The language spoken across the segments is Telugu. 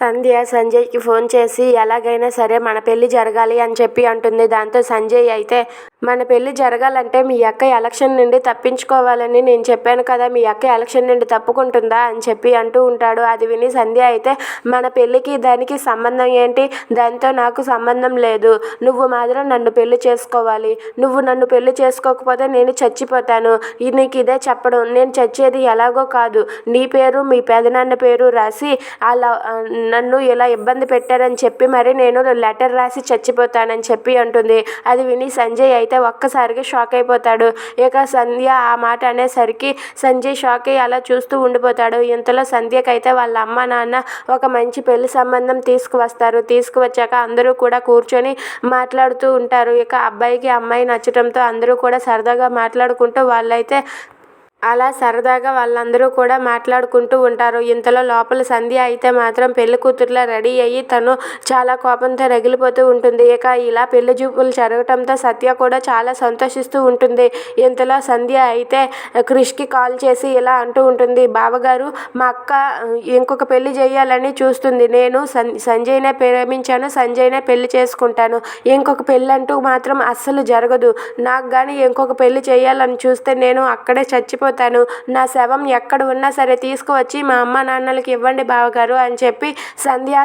సంధ్య సంజయ్కి ఫోన్ చేసి ఎలాగైనా సరే మన పెళ్ళి జరగాలి అని చెప్పి అంటుంది. దాంతో సంజయ్ అయితే మన పెళ్ళి జరగాలంటే మీ అక్క ఎలక్షన్ నుండి తప్పించుకోవాలని నేను చెప్పాను కదా మీ అక్క ఎలక్షన్ నుండి తప్పుకుంటుందా అని చెప్పి అంటూ ఉంటాడు. అది విని సంధ్య అయితే మన పెళ్ళికి దానికి సంబంధం ఏంటి? దానితో నాకు సంబంధం లేదు. నువ్వు మాత్రం నన్ను పెళ్ళి చేసుకోవాలి. నువ్వు నన్ను పెళ్ళి చేసుకోకపోతే నేను చచ్చిపోతాను. నీకు ఇదే చెప్పడం. నేను చచ్చేది ఎలాగో కాదు. నీ పేరు మీ పెదనాన్న పేరు రాసి అలా నన్ను ఇలా ఇబ్బంది పెట్టారని చెప్పి మరి నేను లెటర్ రాసి చచ్చిపోతానని చెప్పి అంటుంది. అది విని సంజయ్ అయితే అయితే ఒక్కసారిగా షాక్ అయిపోతాడు. ఇక సంధ్య ఆ మాట అనేసరికి సంజయ్ షాక్ అయ్యి అలా చూస్తూ ఉండిపోతాడు. ఇంతలో సంధ్యకైతే వాళ్ళ అమ్మ నాన్న ఒక మంచి పెళ్ళి సంబంధం తీసుకువస్తారు. తీసుకువచ్చాక అందరూ కూడా కూర్చొని మాట్లాడుతూ ఉంటారు. ఇక అబ్బాయికి అమ్మాయి నచ్చడంతో అందరూ కూడా సరదాగా మాట్లాడుకుంటూ వాళ్ళైతే అలా సరదాగా వాళ్ళందరూ కూడా మాట్లాడుకుంటూ ఉంటారు. ఇంతలో లోపల సంధ్య అయితే మాత్రం పెళ్ళి కూతురులా రెడీ అయ్యి తను చాలా కోపంతో రగిలిపోతూ ఉంటుంది. ఇక ఇలా పెళ్ళి చూపులు జరగటంతో సత్య కూడా చాలా సంతోషిస్తూ ఉంటుంది. ఇంతలో సంధ్య అయితే క్రిష్కి కాల్ చేసి ఇలా అంటూ ఉంటుంది. బావగారు మా అక్క ఇంకొక పెళ్ళి చేయాలని చూస్తుంది. నేను సన్ సంజయ్నే ప్రేమించాను సంజయ్నే పెళ్ళి చేసుకుంటాను. ఇంకొక పెళ్ళి అంటూ మాత్రం అస్సలు జరగదు. నాకు కానీ ఇంకొక పెళ్ళి చేయాలని చూస్తే నేను అక్కడే చచ్చిపో చచ్చిపోతాను నా శవం ఎక్కడ ఉన్నా సరే తీసుకువచ్చి మా అమ్మ నాన్నలకి ఇవ్వండి బావగారు అని చెప్పి సంధ్య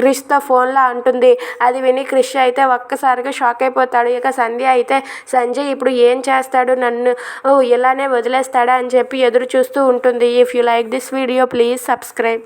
క్రిష్తో ఫోన్లో అంటుంది. అది విని క్రిష్ అయితే ఒక్కసారిగా షాక్ అయిపోతాడు. ఇక సంధ్య అయితే సంజయ్ ఇప్పుడు ఏం చేస్తాడు? నన్ను ఇలానే వదిలేస్తాడా అని చెప్పి ఎదురు చూస్తూ ఉంటుంది. If you like this video please subscribe